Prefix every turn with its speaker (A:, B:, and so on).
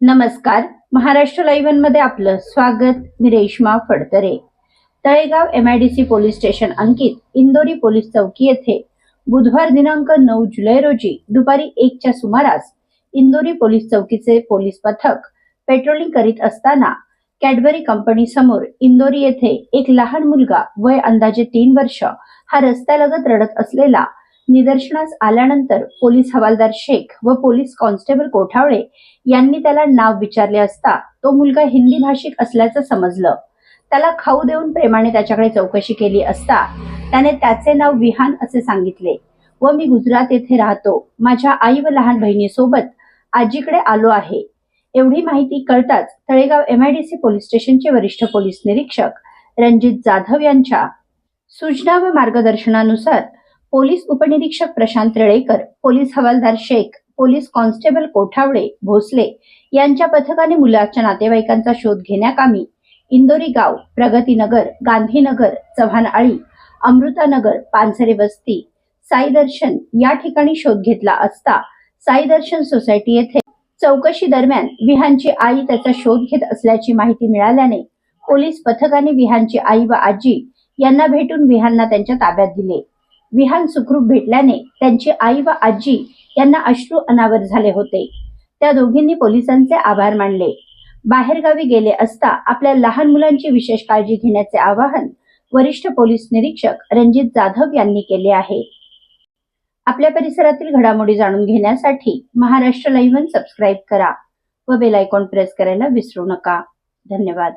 A: नमस्कार. महाराष्ट्र लाईव्हमध्ये आपलं स्वागत. मी Reshma Phadtare. Talegaon M IDC police station अंकित इंदोरी पोलीस चौकी येथे बुधवार दिनांक नऊ जुलै रोजी दुपारी एकच्या सुमारास इंदोरी पोलीस चौकीचे पोलीस पथक पेट्रोलिंग करीत असताना कॅडबरी कंपनी समोर इंदोरी येथे एक लहान मुलगा वय अंदाजे तीन वर्ष हा रस्त्यालगत रडत असलेला निदर्शनास आल्यानंतर पोलीस हवालदार शेख व पोलीस कॉन्स्टेबल कोठावळे यांनी त्याला नाव विचारले असता तो मुलगा हिंदी भाषिक असल्याचं समजलं. त्याला खाऊ देऊन प्रेमाने त्याच्याकडे चौकशी केली असता त्याने त्याचे नाव विहान असे सांगितले. व मी गुजरात येथे राहतो. माझ्या आई व लहान बहिणीसोबत आजीकडे आलो आहे. एवढी माहिती कळताच तळेगाव एमआयडीसी पोलीस स्टेशनचे वरिष्ठ पोलीस निरीक्षक रणजित जाधव यांच्या सूचना व मार्गदर्शनानुसार पोलीस उपनिरीक्षक प्रशांत तळेकर पोलीस हवालदार शेख पोलीस कॉन्स्टेबल कोठावडे भोसले यांच्या पथकाने मुलाच्या नातेवाईकांचा शोध घेण्याकामी इंदोरी गाव प्रगतीनगर गांधीनगर चव्हाण आळी अमृतानगर पानसरे वस्ती साई दर्शन या ठिकाणी शोध घेतला असता साई दर्शन सोसायटी येथे चौकशी दरम्यान विहानची आई त्याचा शोध घेत असल्याची माहिती मिळाल्याने पोलीस पथकाने विहानची आई व आजी यांना भेटून विहानना त्यांच्या ताब्यात दिले. विहान सुखरूप भेटल्याने त्यांची आई व आजी यांना अश्रू अनावर झाले होते. त्या दोघींनी पोलिसांचे आभार मानले. बाहेरगावी गेले असता आपल्या लहान मुलांची विशेष काळजी घेण्याचे आवाहन वरिष्ठ पोलीस निरीक्षक रणजित जाधव यांनी केले आहे. आपल्या परिसरातील घडामोडी जाणून घेण्यासाठी महाराष्ट्र लाईव्ह सबस्क्राईब करा व बेल आयकॉन प्रेस करायला विसरू नका. धन्यवाद.